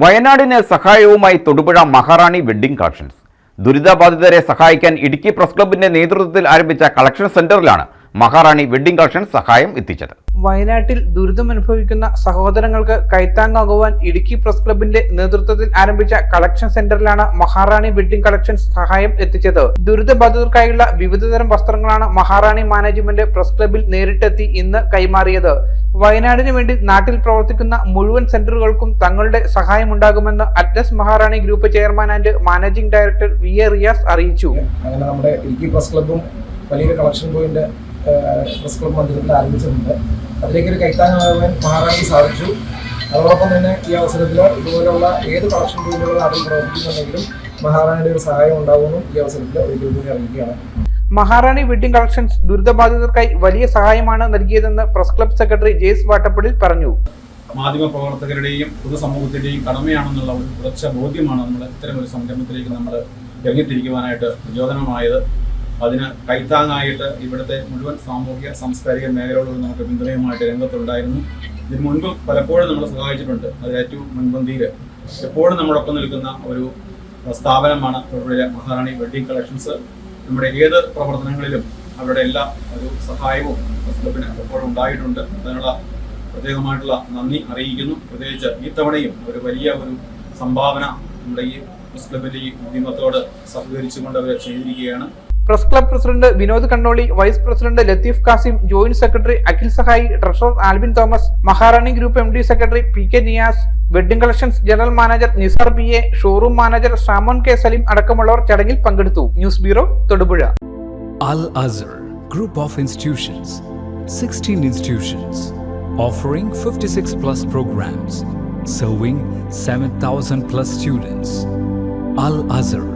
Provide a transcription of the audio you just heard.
വയനാടിന് സഹായവുമായി Thodupuzha Maharani wedding collections. ദുരിതബാധിതരെ സഹായിക്കാൻ ഇടുക്കി പ്രസ് ക്ലബിന്റെ നേതൃത്വത്തിൽ ആരംഭിച്ച കളക്ഷൻ സെന്ററിലാണ് മഹാറാണി വെഡ്ഡിംഗ് കളക്ഷൻസ് സഹായം എത്തിച്ചത്. വയനാട്ടിൽ ദുരിതമനുഭവിക്കുന്ന സഹോദരങ്ങൾക്ക് കൈത്താങ്ങാകുവാൻ ഇടുക്കി പ്രസ് ക്ലബിന്റെ നേതൃത്വത്തിൽ ആരംഭിച്ച കളക്ഷൻ സെന്ററിലാണ് മഹാറാണി വെഡ്ഡിംഗ് കളക്ഷൻ സഹായം എത്തിച്ചത്. ദുരിതബാധിതർക്കായുള്ള വിവിധതരം വസ്ത്രങ്ങളാണ് മഹാറാണി മാനേജ്മെന്റ് പ്രസ് ക്ലബിൽ നേരിട്ടെത്തി ഇന്ന് കൈമാറിയത്. വയനാടിനു വേണ്ടി നാട്ടിൽ പ്രവർത്തിക്കുന്ന മുഴുവൻ സെന്ററുകൾക്കും തങ്ങളുടെ സഹായമുണ്ടാകുമെന്ന് Atlas Maharani group chairman and managing director V A Riyas അറിയിച്ചു. അങ്ങനെ നമ്മുടെ ഇടുക്കി പ്രസ് ക്ലബ്ബും വലിയൊരു കളക്ഷൻ പോയിന്റ് പ്രസ് ക്ലബ് മന്ദിരത്തിൽ ആരംഭിച്ചിട്ടുണ്ട്. അതിലേക്ക് ഒരു കൈത്താങ്ങാകാൻ മഹാറാണി സാധിച്ചു. അതോടൊപ്പം തന്നെ ഈ അവസരത്തിൽ ഇതുപോലെയുള്ള ഏത് കളക്ഷൻ പോയിന്റുകൾ നാട്ടിൽ പ്രവർത്തിക്കുന്നുണ്ടെങ്കിലും മഹാറാണിയുടെ ഒരു സഹായം ഉണ്ടാകുമെന്നും ഈ അവസരത്തിൽ ഒരു കൂടി അറിയിക്കുകയാണ്. മഹാറാണി വെഡ്ഡിംഗ് കളക്ഷൻസ് ദുരിതബാധിതർക്കായി വലിയ സഹായമാണ് നൽകിയതെന്ന് പ്രസ് ക്ലബ് സെക്രട്ടറി ജെയ്സ് വാട്ടപ്പടിൽ പറഞ്ഞു. മാധ്യമ പ്രവർത്തകരുടെയും പൊതുസമൂഹത്തിന്റെയും കടമയാണെന്നുള്ള ഒരു ഉറച്ച ബോധ്യമാണ് നമ്മൾ ഇത്തരം ഒരു സംരംഭത്തിലേക്ക് നമ്മൾ ഇറങ്ങിത്തിരിക്കുവാനായിട്ട് പ്രചോദനമായത്. അതിന് കൈത്താങ്ങായിട്ട് ഇവിടുത്തെ മുഴുവൻ സാമൂഹിക സാംസ്കാരിക മേഖലകളോട് നമുക്ക് പിന്തുണയുമായിട്ട് രംഗത്തുണ്ടായിരുന്നു. ഇതിന് മുൻപ് പലപ്പോഴും നമ്മൾ സഹായിച്ചിട്ടുണ്ട്. അതിൽ ഏറ്റവും മുൻപന്തിയിൽ എപ്പോഴും നമ്മളൊപ്പം നിൽക്കുന്ന ഒരു സ്ഥാപനമാണ് തൊഴിലെ മഹാറാണി വെഡ്ഡിംഗ് കളക്ഷൻസ്. നമ്മുടെ ഏത് പ്രവർത്തനങ്ങളിലും അവരുടെ എല്ലാ ഒരു സഹായവും ക്ലബിന് എപ്പോഴും ഉണ്ടായിട്ടുണ്ട്. അതിനുള്ള പ്രത്യേകമായിട്ടുള്ള നന്ദി അറിയിക്കുന്നു. പ്രത്യേകിച്ച് ഈ തവണയും ഒരു വലിയ ഒരു സംഭാവന നമ്മുടെ ഈ ക്ലബിന്റെ ഈ ഉദ്യമത്തോട് സഹകരിച്ചുകൊണ്ട് അവർ ചെയ്തിരിക്കുകയാണ്. Press club president Vinod Kannoli vice president Latheef Kasim joint secretary Akhil സഹായി treasurer Albin Thomas Maharani group M D secretary P K Niyas wedding collections general manager Nisar B A showroom manager Shamon K Saleem അടക്കമുള്ളവർ ചടങ്ങിൽ പങ്കെടുത്തു news bureau Thodupuzha Al Azhar group of institutions 16 institutions, offering 56 plus programs, serving 7,000 plus students. Al Azhar,